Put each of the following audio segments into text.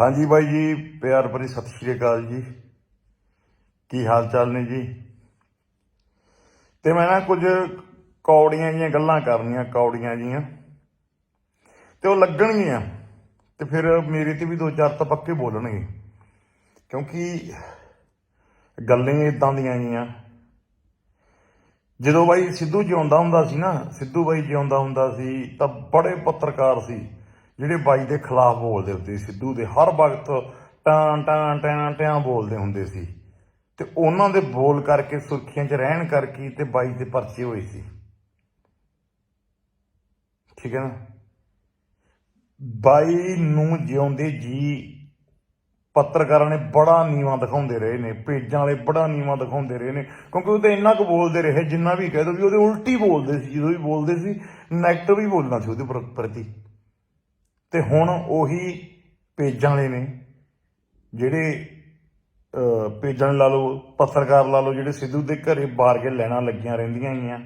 ਹਾਂਜੀ ਬਾਈ ਜੀ, ਪਿਆਰ ਭਰੀ ਸਤਿ ਸ਼੍ਰੀ ਅਕਾਲ ਜੀ। ਕੀ ਹਾਲ ਚਾਲ ਨੇ ਜੀ? ਤੇ ਮੈਂ ਨਾ ਕੁਝ ਕੌੜੀਆਂ ਜੀਆਂ ਗੱਲਾਂ ਕਰਨੀਆਂ, ਕੌੜੀਆਂ ਜੀਆਂ। ਤੇ ਉਹ ਲੱਗਣਗੀਆਂ, ਤੇ ਫਿਰ ਮੇਰੇ ਤੇ ਵੀ ਦੋ ਚਾਰ ਤਾਂ ਪੱਕੇ ਬੋਲਣਗੇ। ਕਿਉਂਕਿ ਗੱਲਾਂ ਇਦਾਂ ਦੀਆਂ ਜੀਆਂ। ਜਦੋਂ ਬਾਈ ਸਿੱਧੂ ਜਿਉਂਦਾ ਹੁੰਦਾ ਸੀ ਨਾ, ਸਿੱਧੂ ਬਾਈ ਜਿਉਂਦਾ ਹੁੰਦਾ ਸੀ, ਤਾਂ ਬੜੇ ਪੱਤਰਕਾਰ ਸੀ। ਜਿਹੜੇ ਬਾਈ ਦੇ ਖਿਲਾਫ ਬੋਲਦੇ ਹੁੰਦੇ ਸੀ, ਸਿੱਧੂ ਦੇ ਹਰ ਵਕਤ ਟਾਂ ਟਾਂ ਟਾਂ ਟਾਂ ਬੋਲਦੇ ਹੁੰਦੇ ਸੀ। ਤੇ ਉਹਨਾਂ ਦੇ ਬੋਲ ਕਰਕੇ, ਸੁਰਖੀਆਂ 'ਚ ਰਹਿਣ ਕਰਕੇ ਤੇ ਬਾਈ ਦੇ ਪਰਚੇ ਹੋਏ ਸੀ। ਠੀਕ ਹੈ ਨਾ? ਬਾਈ ਨੂੰ ਜਿਉਂਦੇ ਜੀ ਪੱਤਰਕਾਰਾਂ ਨੇ ਬੜਾ ਨੀਵਾ ਦਿਖਾਉਂਦੇ ਰਹੇ ਨੇ, ਪੇਜਾਂ ਵਾਲੇ ਬੜਾ ਨੀਵਾ ਦਿਖਾਉਂਦੇ ਰਹੇ ਨੇ, ਕਿਉਂਕਿ ਉਹ ਤਾਂ ਇੰਨਾ ਕੁ ਬੋਲਦੇ ਰਹੇ, ਜਿੰਨਾ ਵੀ ਕਹਿ ਦੋ ਵੀ ਉਹਦੇ ਉਲਟੀ ਬੋਲਦੇ ਸੀ, ਜਦੋਂ ਵੀ ਬੋਲਦੇ ਸੀ ਨੈਗੇਟਿਵ ਹੀ ਬੋਲਣਾ ਸੀ ਉਹਦੇ ਪ੍ਰ- ਪ੍ਰਤੀ। ਤੇ ਹੁਣ ਉਹੀ ਪੇਜਾਂ ਵਾਲੇ ਨੇ ਜਿਹੜੇ ਅਹ, ਪੇਜਾਂ ਲਾ ਲਓ ਪੱਤਰਕਾਰ ਲਾ ਲਓ ਜਿਹੜੇ ਸਿੱਧੂ ਦੇ ਘਰੇ ਬਾਰ ਕੇ ਲੈਣਾ ਲੱਗੀਆਂ ਰਹਿੰਦੀਆਂ ਹੈਗੀਆਂ।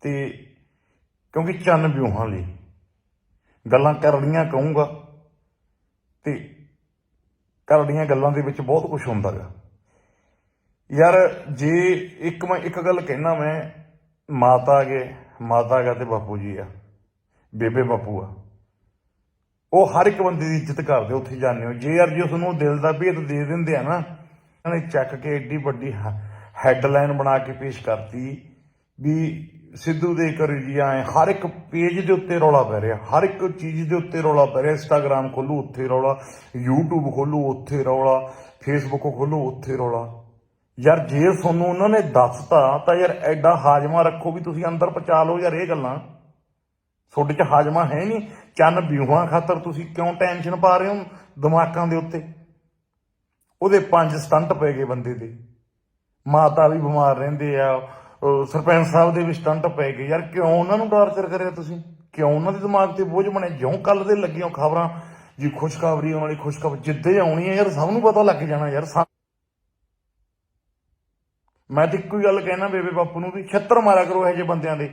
ਤੇ ਕਿਉਂਕਿ ਚੰਨ ਵਿਊਹਾਂ ਲਈ ਗੱਲਾਂ ਕਰੜੀਆਂ ਕਹੂੰਗਾ ਤੇ ਕਰੜੀਆਂ ਗੱਲਾਂ ਦੇ ਵਿੱਚ ਬਹੁਤ ਕੁਝ ਹੁੰਦਾ ਗਾ ਯਾਰ ਜੇ ਇੱਕ ਮੈਂ ਇੱਕ ਗੱਲ ਕਹਿਣਾ ਮੈਂ ਮਾਤਾ ਗੇ ਮਾਤਾ ਗਾ ਤੇ ਬਾਪੂ ਜੀ ਆ ਬੇਬੇ ਬਾਪੂ ਆ। ਉਹ ਹਰ ਇੱਕ ਬੰਦੇ ਦੀ ਇੱਜ਼ਤ ਕਰਦੇ, ਉੱਥੇ ਜਾਂਦੇ ਹੋ। ਜੇ ਯਾਰ ਜੇ ਤੁਹਾਨੂੰ ਦਿਲ ਦਾ ਭੇਦ ਦੇ ਦਿੰਦੇ ਆ ਨਾ ਇਹਨਾਂ ਨੇ ਚੱਕ ਕੇ ਏਡੀ ਵੱਡੀ ਹੈਡਲਾਈਨ ਬਣਾ ਕੇ ਪੇਸ਼ ਕਰਤੀ ਵੀ ਸਿੱਧੂ ਦੇ ਕਰੀ ਜੀ ਆਏ, ਹਰ ਇੱਕ ਪੇਜ ਦੇ ਉੱਤੇ ਰੌਲਾ ਪੈ ਰਿਹਾ, ਹਰ ਇੱਕ ਚੀਜ਼ ਦੇ ਉੱਤੇ ਰੌਲਾ ਪੈ ਰਿਹਾ। ਇੰਸਟਾਗ੍ਰam ਖੋਲੂ, ਉੱਥੇ ਰੌਲਾ, YouTube ਖੋਲੂ, ਉੱਥੇ ਰੌਲਾ, Facebook ਖੋਲੂ, ਉੱਥੇ ਰੌਲਾ। ਯਾਰ ਜੇ ਤੁਹਾਨੂੰ ਉਹਨਾਂ ਨੇ ਦੱਸਤਾ, ਤਾਂ ਯਾਰ ਐਡਾ ਹਾਜਮਾ ਰੱਖੋ ਵੀ ਤੁਸੀਂ ਅੰਦਰ ਪਚਾ ਲਓ ਯਾਰ ਇਹ ਗੱਲਾਂ। ਤੁਹਾਡੇ 'ਚ ਹਾਜਮਾ ਹੈ ਨਹੀਂ। ਚੰਨ ਵਿਊਹਾਂ ਖਾਤਰ ਤੁਸੀਂ ਕਿਉਂ ਟੈਨਸ਼ਨ ਪਾ ਰਹੇ ਹੋ ਦਿਮਾਗਾਂ ਦੇ ਉੱਤੇ? ਉਹਦੇ ਪੰਜ ਸਟੰਟ ਪੈ ਗਏ ਬੰਦੇ ਦੇ। ਮਾਤਾ ਵੀ ਬਿਮਾਰ ਰਹਿੰਦੇ ਆ ਸਰਪੰਚ ਸਾਹਿਬ ਦੇ ਵੀ ਸਟੰਟ ਪੈ ਗਏ। ਯਾਰ ਕਿਉਂ ਉਹਨਾਂ ਨੂੰ ਟਾਰਚਰ ਕਰਿਆ ਤੁਸੀਂ? ਕਿਉਂ ਉਹਨਾਂ ਦੇ ਦਿਮਾਗ ਤੇ ਬੋਝ ਬਣੇ ਜਿਉਂ ਕੱਲ ਦੇ ਲੱਗੀਆਂ ਖਬਰਾਂ, ਜੀ ਖੁਸ਼ਖਬਰੀ ਆਉਣ ਵਾਲੀ ਖੁਸ਼ਖਬਰ ਜਿੱਦੇ ਆਉਣੀ ਹੈ ਯਾਰ, ਸਭ ਨੂੰ ਪਤਾ ਲੱਗ ਜਾਣਾ ਯਾਰ। ਮੈਂ ਤੇ ਇੱਕੋ ਹੀ ਗੱਲ ਕਹਿਣਾ ਬੇਬੇ ਬਾਪੂ ਨੂੰ ਵੀ ਛੱਤਰ ਮਾਰਿਆ ਕਰੋ ਇਹੋ ਜਿਹੇ ਬੰਦਿਆਂ ਦੇ।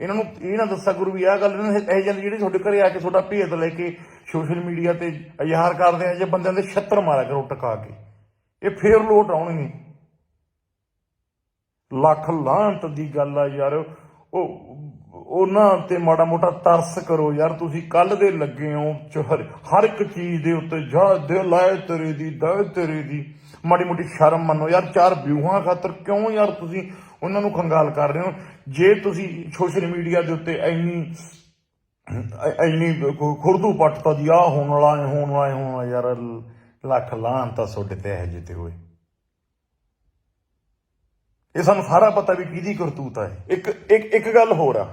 ਇਹਨਾਂ ਨੂੰ ਇਹ ਨਾ ਦੱਸਿਆ ਗੁਰੂ ਵੀ ਆਹ ਗੱਲ ਇਹ ਜਿਹੇ ਜਿਹੜੇ ਤੁਹਾਡੇ ਘਰੇ ਆ ਕੇ ਤੁਹਾਡਾ ਭੇਤ ਲੈ ਕੇ ਸੋਸ਼ਲ ਮੀਡੀਆ ਤੇ ਇਜ਼ਹਾਰ ਕਰਦੇ ਆ, ਜੇ ਬੰਦਿਆਂ ਦੇ ਛੱਤਰ ਮਾਰਿਆ ਕਰੋ ਟਕਾ ਕੇ। ਇਹ ਫੇਰ ਲੋਟ ਆਉਣਗੇ। ਲੱਖ ਲਾਂਤ ਦੀ ਗੱਲ ਆ ਯਾਰ। ਉਹ ਉਹਨਾਂ ਤੇ ਮਾੜਾ ਮੋਟਾ ਤਰਸ ਕਰੋ ਯਾਰ, ਤੁਸੀਂ ਕੱਲ ਦੇ ਲੱਗੇ ਹੋ ਚ ਹਰ ਇੱਕ ਚੀਜ਼ ਦੇ ਉੱਤੇ, ਜਾ ਦੇ ਲਾਏ ਤੇਰੇ ਦੀ ਦਾ ਤੇਰੇ ਦੀ। ਮਾੜੀ ਮੋਟੀ ਸ਼ਰਮ ਮੰਨੋ। ਯਾਰ ਚਾਰ ਵਿਊਹਾਂ ਖਾਤਰ ਕਿਉਂ ਯਾਰ ਤੁਸੀਂ ਉਹਨਾਂ ਨੂੰ ਖੰਗਾਲ ਕਰ ਰਹੇ ਹੋ? ਜੇ ਤੁਸੀਂ ਸੋਸ਼ਲ ਮੀਡੀਆ ਦੇ ਉੱਤੇ ਇੰਨੀ ਇੰਨੀ ਖੁ- ਖੁਰਦੂ ਪੱਟਤਾ ਦੀ ਆ ਹੋਣ ਵਾਲਾ ਐ ਹੋਣ ਵਾਲਾ ਐ ਹੋਣ ਵਾਲਾ, ਯਾਰ ਲੱਖ ਲਾਂਤ ਤਾਂ ਤੁਹਾਡੇ ਤੇ ਇਹ ਜਿੱਤੇ ਹੋਏ। ਇਹ ਸਾਨੂੰ ਸਾਰਾ ਪਤਾ ਵੀ ਕਿਹਦੀ ਕਰਤੂਤ ਹੈ ਇੱਕ ਇੱਕ ਇੱਕ ਗੱਲ ਹੋਰ ਆ।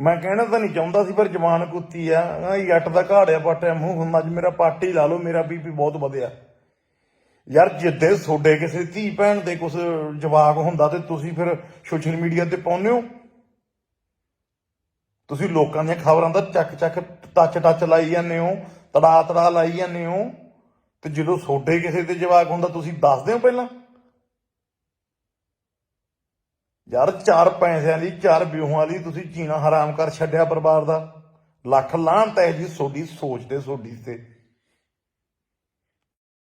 ਮੈਂ ਕਹਿਣਾ ਤਾਂ ਨਹੀਂ ਚਾਹੁੰਦਾ ਸੀ, ਪਰ ਜਵਾਨ ਕੁੱਤੀ ਆ। ਆਹ ਜੱਟ ਦਾ ਘਾੜਿਆ ਪਾਟਿਆ ਮੂੰਹ ਹੁੰਦਾ, ਅੱਜ ਮੇਰਾ ਪਾਟੀ ਲਾ ਲਓ, ਮੇਰਾ ਬੀਪੀ ਬਹੁਤ ਵਧਿਆ। ਯਾਰ ਜਿੱਦੇ ਤੁਹਾਡੇ ਕਿਸੇ ਧੀ ਭੈਣ ਦੇ ਕੁਝ ਜਵਾਬ ਹੁੰਦਾ ਤੇ ਤੁਸੀਂ ਫਿਰ ਸੋਸ਼ਲ ਮੀਡੀਆ ਤੇ ਪਾਉਂਦੇ ਹੋ? ਤੁਸੀਂ ਲੋਕਾਂ ਦੀਆਂ ਖਬਰਾਂ ਦਾ ਚੱਕ ਚੱਕ ਟੱਚ ਟੱਚ ਲਾਈ ਜਾਂਦੇ ਹੋ, ਤੜਾ ਤੜਾ ਲਾਈ ਜਾਂਦੇ ਹੋ ਤੇ ਜਦੋਂ ਤੁਹਾਡੇ ਕਿਸੇ ਤੇ ਜਵਾਬ ਹੁੰਦਾ ਤੁਸੀਂ ਦੱਸਦੇ ਹੋ ਪਹਿਲਾਂ? ਯਾਰ ਚਾਰ ਪੈਸਿਆਂ ਲਈ ਚਾਰ ਵਿਊਹਾਂ ਲਈ ਤੁਸੀਂ ਜੀਣਾ ਹਰਾਮ ਕਰ ਛੱਡਿਆ ਪਰਿਵਾਰ ਦਾ। ਲੱਖ ਲਾਂਤ ਹੈ ਜੀ ਤੁਹਾਡੀ ਸੋਚ ਤੇ ਤੁਹਾਡੀ ਤੇ।